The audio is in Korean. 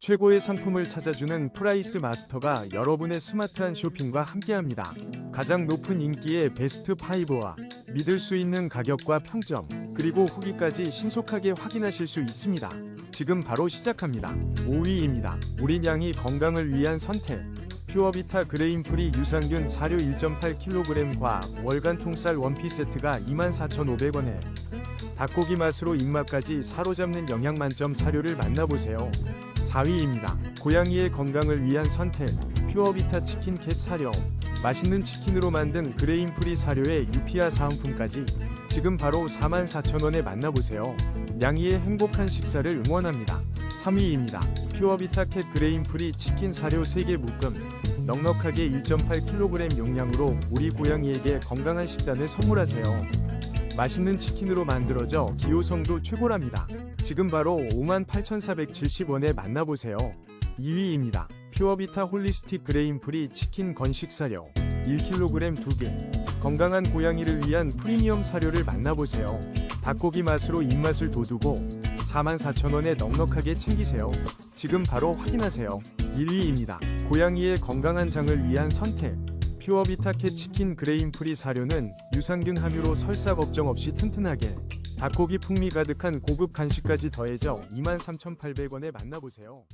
최고의 상품을 찾아주는 프라이스 마스터가 여러분의 스마트한 쇼핑과 함께합니다. 가장 높은 인기의 베스트 5와 믿을 수 있는 가격과 평점, 그리고 후기까지 신속하게 확인하실 수 있습니다. 지금 바로 시작합니다. 5위입니다. 우리 양이 건강을 위한 선택. 퓨어비타 그레인프리 유산균 사료 1.8kg과 월간 통쌀 원피 세트가 24,500원에 닭고기 맛으로 입맛까지 사로잡는 영양 만점 사료를 만나보세요. 4위입니다. 고양이의 건강을 위한 선택. 퓨어비타 치킨 캣 사료. 맛있는 치킨으로 만든 그레인프리 사료에 유피아 사은품까지 지금 바로 44,000원에 만나보세요. 양이의 행복한 식사를 응원합니다. 3위입니다. 퓨어비타 캣 그레인프리 치킨 사료 3개 묶음. 넉넉하게 1.8kg 용량으로 우리 고양이에게 건강한 식단을 선물하세요. 맛있는 치킨으로 만들어져 기호성도 최고랍니다. 지금 바로 58,470원에 만나보세요. 2위입니다. 퓨어비타 홀리스틱 그레인프리 치킨 건식 사료 1kg 2개 건강한 고양이를 위한 프리미엄 사료를 만나보세요. 닭고기 맛으로 입맛을 돋우고 44,000원에 넉넉하게 챙기세요. 지금 바로 확인하세요. 1위입니다. 고양이의 건강한 장을 위한 선택 캣 치킨 그레인프리 사료는 유산균 함유로 설사 걱정 없이 튼튼하게 닭고기 풍미 가득한 고급 간식까지 더해져 23,800원에 만나보세요.